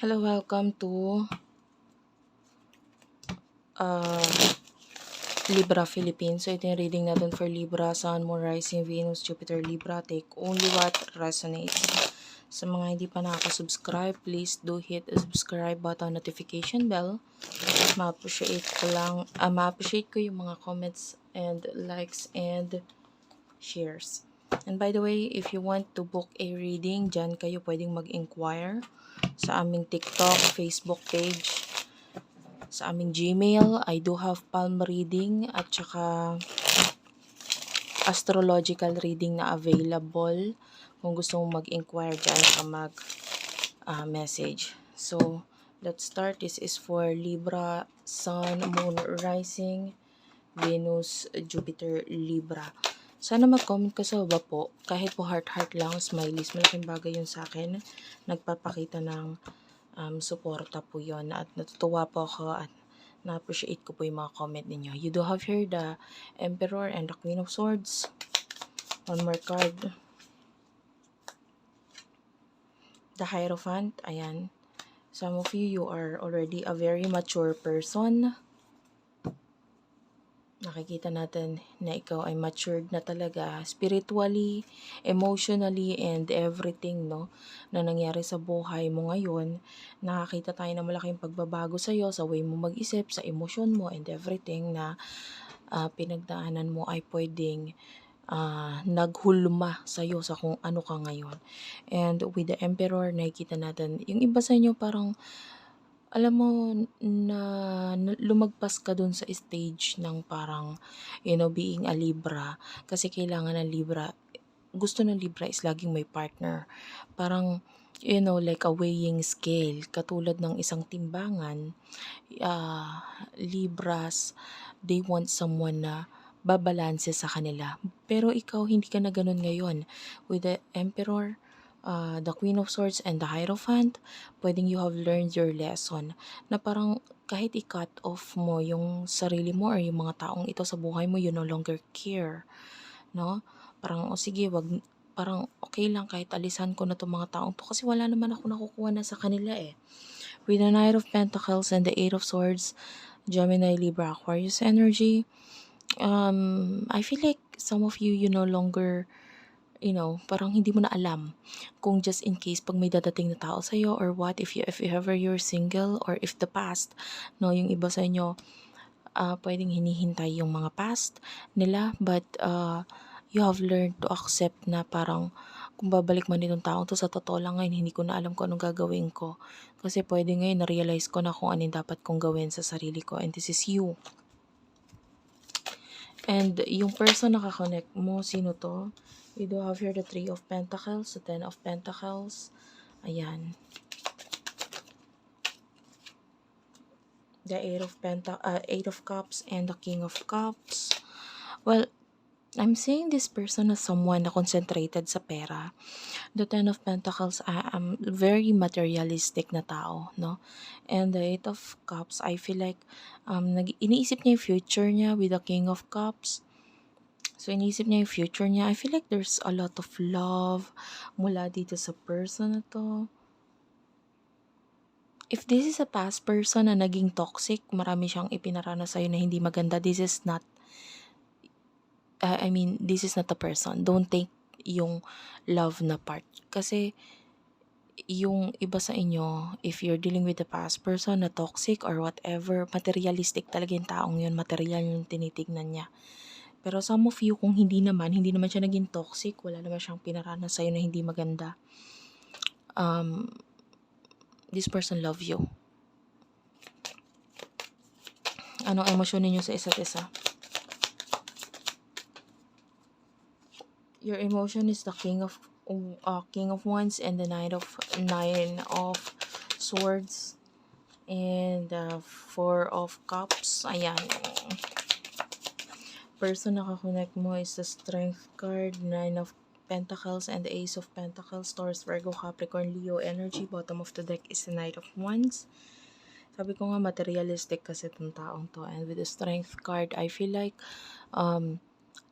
Hello, welcome to uh, Libra Philippines. So, ito yung reading natin for Libra, Sun, Moon, Rising, Venus, Jupiter, Libra. Take only what resonates. Sa mga hindi pa nakaka-subscribe, please do hit the subscribe button, notification bell. Ma-appreciate ko lang, ah, ma-appreciate ko yung mga comments and likes and shares. And by the way, if you want to book a reading, dyan kayo pwedeng mag-inquire sa aming TikTok, Facebook page, sa aming Gmail. I do have palm reading at saka astrological reading na available. Kung gusto mong mag-inquire dyan ka mag-message. so, let's start. This is for Libra, Sun, Moon, Rising, Venus, Jupiter, Libra. Sana mag-comment ka sa baba po. Kahit po heart-heart lang, smileys. Malaking bagay yun sa akin. Nagpapakita ng um, suporta po yon At natutuwa po ako at na-appreciate ko po yung mga comment ninyo. You do have here the Emperor and the Queen of Swords. One more card. The Hierophant. Ayan. Some of you, you are already a very mature person nakikita natin na ikaw ay matured na talaga spiritually, emotionally, and everything, no, na nangyari sa buhay mo ngayon. Nakakita tayo ng malaking pagbabago sa iyo, sa way mo mag-isip, sa emosyon mo, and everything na uh, pinagdaanan mo ay pwedeng uh, naghulma sa iyo sa kung ano ka ngayon. And with the Emperor, nakikita natin, yung iba sa inyo parang alam mo na lumagpas ka dun sa stage ng parang, you know, being a Libra. Kasi kailangan ng Libra, gusto ng Libra is laging may partner. Parang, you know, like a weighing scale. Katulad ng isang timbangan, uh, Libras, they want someone na babalanse sa kanila. Pero ikaw, hindi ka na ganun ngayon. With the Emperor, uh, the Queen of Swords and the Hierophant, pwedeng you have learned your lesson na parang kahit i-cut off mo yung sarili mo or yung mga taong ito sa buhay mo, you no longer care. No? Parang, o oh, sige, wag, parang okay lang kahit alisan ko na itong mga taong to kasi wala naman ako nakukuha na sa kanila eh. With the Knight of Pentacles and the Eight of Swords, Gemini, Libra, Aquarius energy, um, I feel like some of you, you no longer you know, parang hindi mo na alam kung just in case pag may dadating na tao sa iyo or what if you if ever you're single or if the past no yung iba sa inyo uh, pwedeng hinihintay yung mga past nila. But uh, you have learned to accept na parang kung babalik man itong taong to sa totoo lang ngayon hindi ko na alam kung anong gagawin ko. Kasi pwede ngayon na-realize ko na kung ano dapat kong gawin sa sarili ko and this is you. And yung person na kakonect mo sino to We do have here the Three of Pentacles, the Ten of Pentacles. Ayan. The Eight of Penta uh, Eight of Cups and the King of Cups. Well, I'm saying this person is someone na concentrated sa pera. The Ten of Pentacles, I am very materialistic na tao, no? And the Eight of Cups, I feel like um, nag iniisip niya yung future niya with the King of Cups So, inisip niya yung future niya. I feel like there's a lot of love mula dito sa person na to. If this is a past person na naging toxic, marami siyang ipinaranas sa'yo na hindi maganda, this is not, uh, I mean, this is not the person. Don't take yung love na part. Kasi, yung iba sa inyo, if you're dealing with a past person na toxic or whatever, materialistic talaga yung taong yun, material yung tinitignan niya. Pero some of you, kung hindi naman, hindi naman siya naging toxic, wala naman siyang pinaranas sa'yo na hindi maganda, um, this person love you. Anong emosyon ninyo sa isa't isa? Your emotion is the king of uh, king of wands and the knight of nine of swords and the four of cups. Ayan person na kakonect mo is the Strength card, Nine of Pentacles, and the Ace of Pentacles, Taurus, Virgo, Capricorn, Leo energy. Bottom of the deck is the Knight of Wands. Sabi ko nga, materialistic kasi itong taong to. And with the Strength card, I feel like um,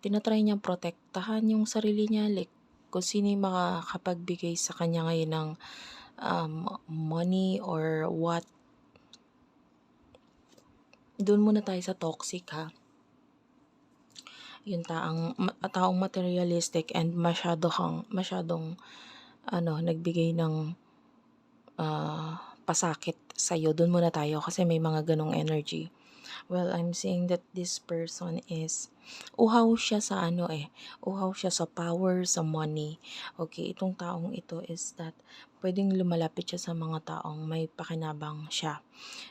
tinatry niyang protektahan yung sarili niya. Like, kung sino yung makakapagbigay sa kanya ngayon ng um, money or what. Doon muna tayo sa toxic ha. Yung taong, taong materialistic and masyado kang, masyadong ano, nagbigay ng ah, pasakit sa'yo. Doon muna tayo kasi may mga ganong energy. Well, I'm saying that this person is uhaw siya sa ano eh, uhaw siya sa power, sa money. Okay, itong taong ito is that pwedeng lumalapit siya sa mga taong may pakinabang siya.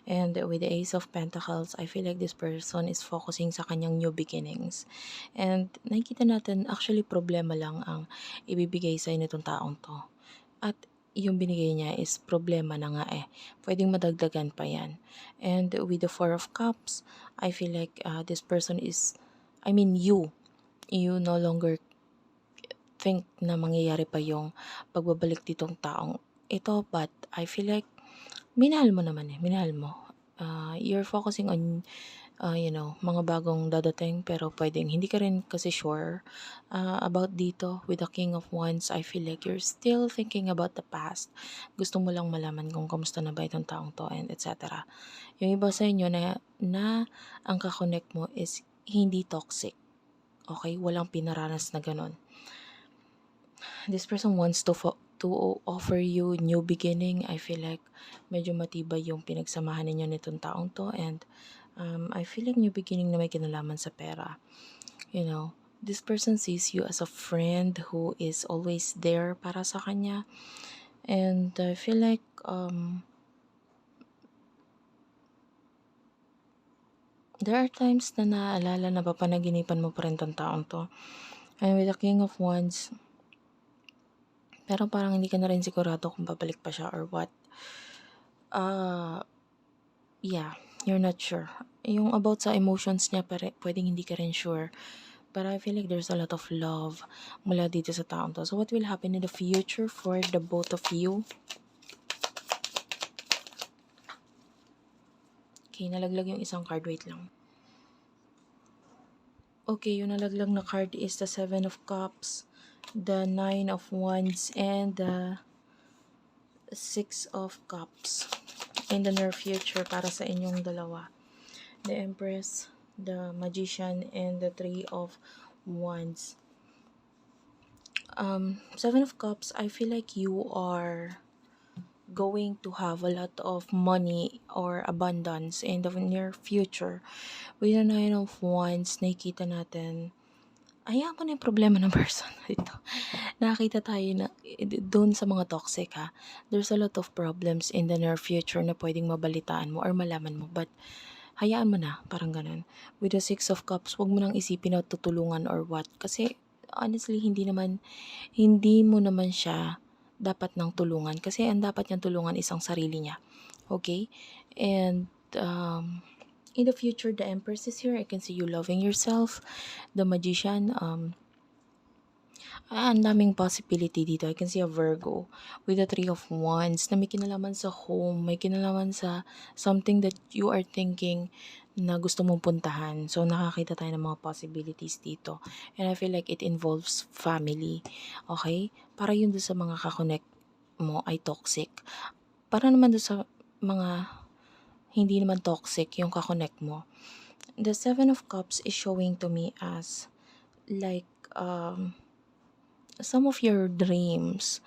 And with the Ace of Pentacles, I feel like this person is focusing sa kanyang new beginnings. And nakikita natin, actually problema lang ang ibibigay sa nitong taong to. At yung binigay niya is problema na nga eh. Pwedeng madagdagan pa yan. And with the Four of Cups, I feel like uh, this person is, I mean you, you no longer think na mangyayari pa yung pagbabalik ditong taong ito. But I feel like minahal mo naman eh, minahal mo. Uh, you're focusing on uh, you know, mga bagong dadating pero pwedeng hindi ka rin kasi sure uh, about dito with the King of Wands. I feel like you're still thinking about the past. Gusto mo lang malaman kung kamusta na ba itong taong to and etc. Yung iba sa inyo na, na ang kakonect mo is hindi toxic. Okay? Walang pinaranas na ganun. This person wants to to offer you new beginning. I feel like medyo matibay yung pinagsamahan ninyo nitong taong to and um, I feel like new beginning na may kinalaman sa pera. You know, this person sees you as a friend who is always there para sa kanya. And I feel like um, there are times na naaalala na papanaginipan mo pa rin tong taong to. And with the King of Wands, pero parang hindi ka na rin sigurado kung babalik pa siya or what. Uh, yeah, you're not sure. Yung about sa emotions niya, pare, pwedeng hindi ka rin sure. But I feel like there's a lot of love mula dito sa taong to. So what will happen in the future for the both of you? Okay, nalaglag yung isang card. Wait lang. Okay, yung nalaglag na card is the Seven of Cups the Nine of Wands, and the Six of Cups in the near future para sa inyong dalawa. The Empress, the Magician, and the Three of Wands. Um, Seven of Cups, I feel like you are going to have a lot of money or abundance in the near future. With the Nine of Wands, nakikita natin hayaan ko na yung problema ng person ito. Nakakita tayo na doon sa mga toxic ha. There's a lot of problems in the near future na pwedeng mabalitaan mo or malaman mo. But hayaan mo na, parang ganun. With the Six of Cups, wag mo nang isipin na tutulungan or what. Kasi honestly, hindi naman, hindi mo naman siya dapat nang tulungan. Kasi ang dapat niyang tulungan isang sarili niya. Okay? And, um, in the future, the Empress is here. I can see you loving yourself. The Magician, um, ah, ang daming possibility dito. I can see a Virgo with the Three of Wands na may kinalaman sa home, may kinalaman sa something that you are thinking na gusto mong puntahan. So, nakakita tayo ng mga possibilities dito. And I feel like it involves family. Okay? Para yun doon sa mga kakonect mo ay toxic. Para naman doon sa mga hindi naman toxic yung kakonect mo. The Seven of Cups is showing to me as like um, some of your dreams.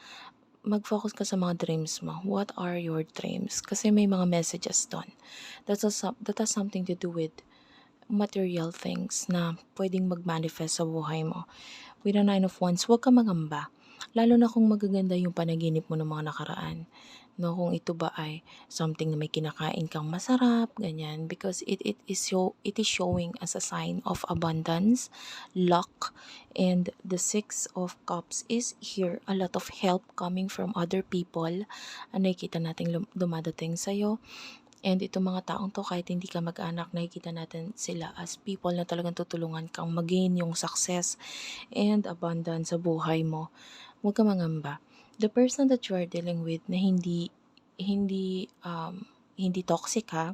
Mag-focus ka sa mga dreams mo. What are your dreams? Kasi may mga messages doon. That has, that has something to do with material things na pwedeng mag-manifest sa buhay mo. With a Nine of Wands, huwag ka magamba. Lalo na kung magaganda yung panaginip mo ng mga nakaraan no kung ito ba ay something na may kinakain kang masarap ganyan. Because it it is show it is showing as a sign of abundance luck and the six of cups is here. A lot of help coming from other people. Ano nakikita natin dumadating sa iyo And itong mga taong to, kahit hindi ka mag-anak, nakikita natin sila as people na talagang tutulungan kang mag-gain yung success and abundance sa buhay mo. Huwag ka mangamba the person that you are dealing with na hindi hindi um, hindi toxic ha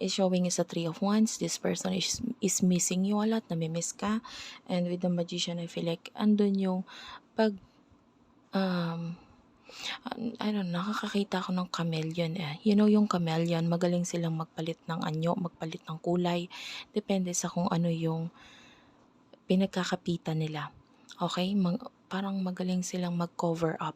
is showing is a three of wands this person is is missing you a lot nami-miss ka and with the magician I feel like andun yung pag um, I don't know, nakakakita ako ng chameleon eh. You know yung chameleon, magaling silang magpalit ng anyo, magpalit ng kulay. Depende sa kung ano yung pinagkakapitan nila. Okay? Mag, parang magaling silang mag-cover up.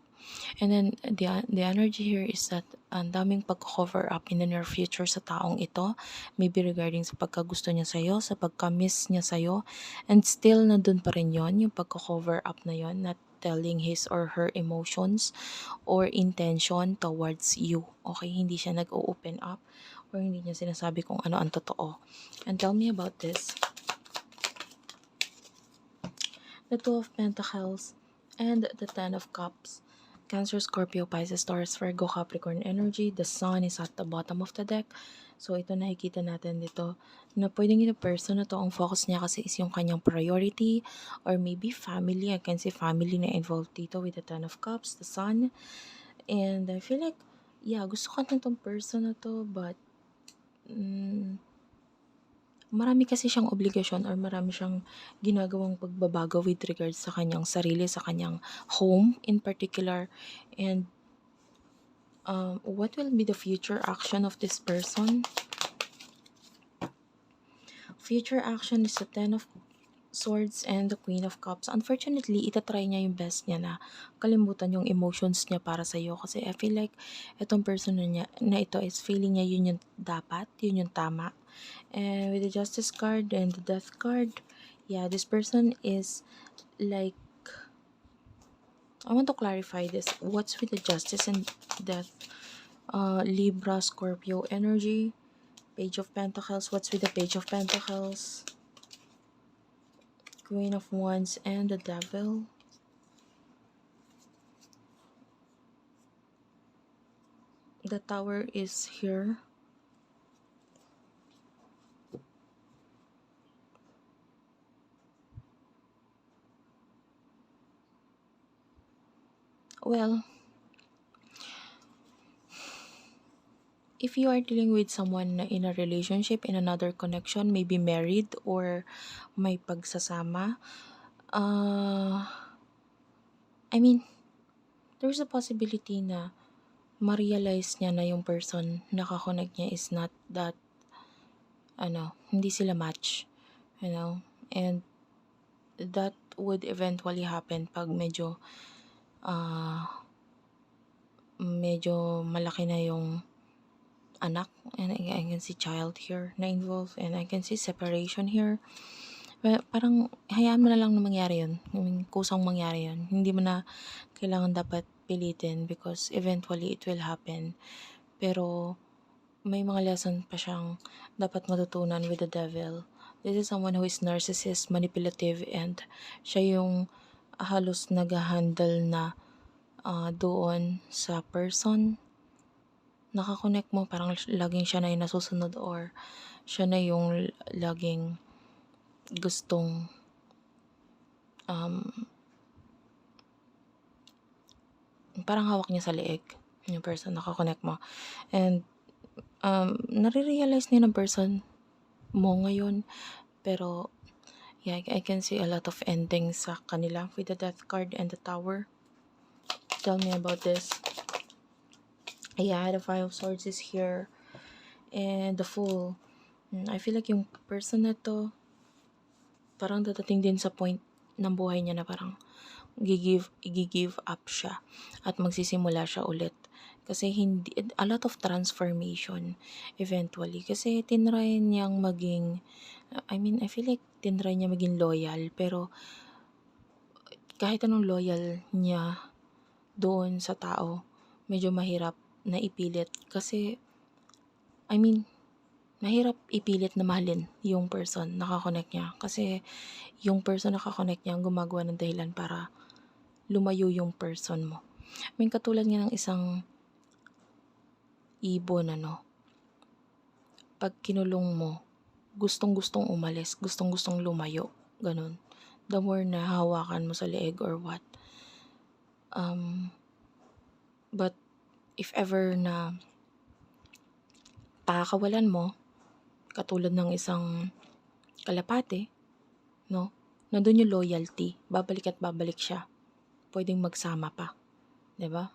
And then, the, the energy here is that ang daming pag-cover up in the near future sa taong ito. Maybe regarding sa pagkagusto niya sa'yo, sa pagka-miss niya sa'yo. And still, nandun pa rin yon yung pagka-cover up na yon not telling his or her emotions or intention towards you. Okay? Hindi siya nag-open up or hindi niya sinasabi kung ano ang totoo. And tell me about this. The Two of Pentacles and the Ten of Cups. Cancer, Scorpio, Pisces, Taurus, Virgo, Capricorn energy. The Sun is at the bottom of the deck. So, ito nakikita natin dito na pwedeng yung person na to, ang focus niya kasi is yung kanyang priority or maybe family. I can see family na involved dito with the Ten of Cups, the Sun. And I feel like, yeah, gusto ka na tong person na to, but mm, marami kasi siyang obligasyon or marami siyang ginagawang pagbabago with regards sa kanyang sarili, sa kanyang home in particular. And um, what will be the future action of this person? Future action is the Ten of Swords and the Queen of Cups. Unfortunately, itatry niya yung best niya na kalimutan yung emotions niya para sa'yo. Kasi I feel like itong person na, niya, na ito is feeling niya yun yung dapat, yun yung tama. And with the Justice card and the Death card, yeah, this person is like I want to clarify this. What's with the Justice and Death? Uh, Libra, Scorpio energy. Page of Pentacles. What's with the Page of Pentacles? Queen of Wands and the Devil. The Tower is here. Well, if you are dealing with someone in a relationship, in another connection, maybe married or may pagsasama, uh, I mean, there's a possibility na ma-realize niya na yung person na kakonect niya is not that, ano, hindi sila match, you know, and that would eventually happen pag medyo ah, medyo malaki na yung anak and I, I can see child here na involved and I can see separation here. Well, parang hayaan mo na lang na mangyari yun. I mean, kusang mangyari yun. Hindi mo na kailangan dapat pilitin because eventually it will happen. Pero may mga lesson pa siyang dapat matutunan with the devil. This is someone who is narcissist, manipulative, and siya yung halos nag-handle na uh, doon sa person. Nakakonect mo, parang laging siya na yung nasusunod or siya na yung laging gustong um, parang hawak niya sa leeg yung person nakakonect mo. And um, nare-realize niya ng person mo ngayon. Pero yeah, I can see a lot of endings sa kanila with the death card and the tower. Tell me about this. Yeah, the Five of Swords is here. And the Fool. Mm, I feel like yung person na to, parang dadating din sa point ng buhay niya na parang gigive, gigive up siya at magsisimula siya ulit. Kasi hindi, a lot of transformation eventually. Kasi tinry niyang maging, I mean, I feel like tinry niya maging loyal. Pero kahit anong loyal niya doon sa tao, medyo mahirap na ipilit. Kasi, I mean, mahirap ipilit na mahalin yung person nakakonect niya. Kasi, yung person nakakonect niya ang gumagawa ng dahilan para lumayo yung person mo. May katulad nga ng isang ibon, ano, pag kinulong mo, gustong-gustong umalis, gustong-gustong lumayo, ganun. The more na hawakan mo sa leeg or what. Um, but if ever na pakakawalan mo, katulad ng isang kalapate, no? Nandun yung loyalty. Babalik at babalik siya. Pwedeng magsama pa. 'Di ba?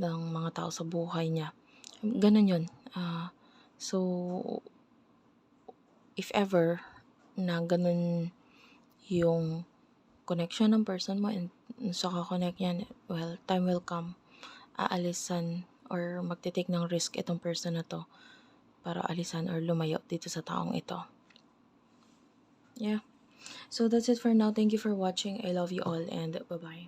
ng mga tao sa buhay niya. Gano'n 'yun, ah, so if ever na gano'n yung connection ng person mo and sa ka-connect niyan, well, time will come, aalisan or magte-take ng risk itong person na 'to para alisan or lumayo dito sa taong ito. Yeah. So that's it for now. Thank you for watching. I love you all and bye-bye.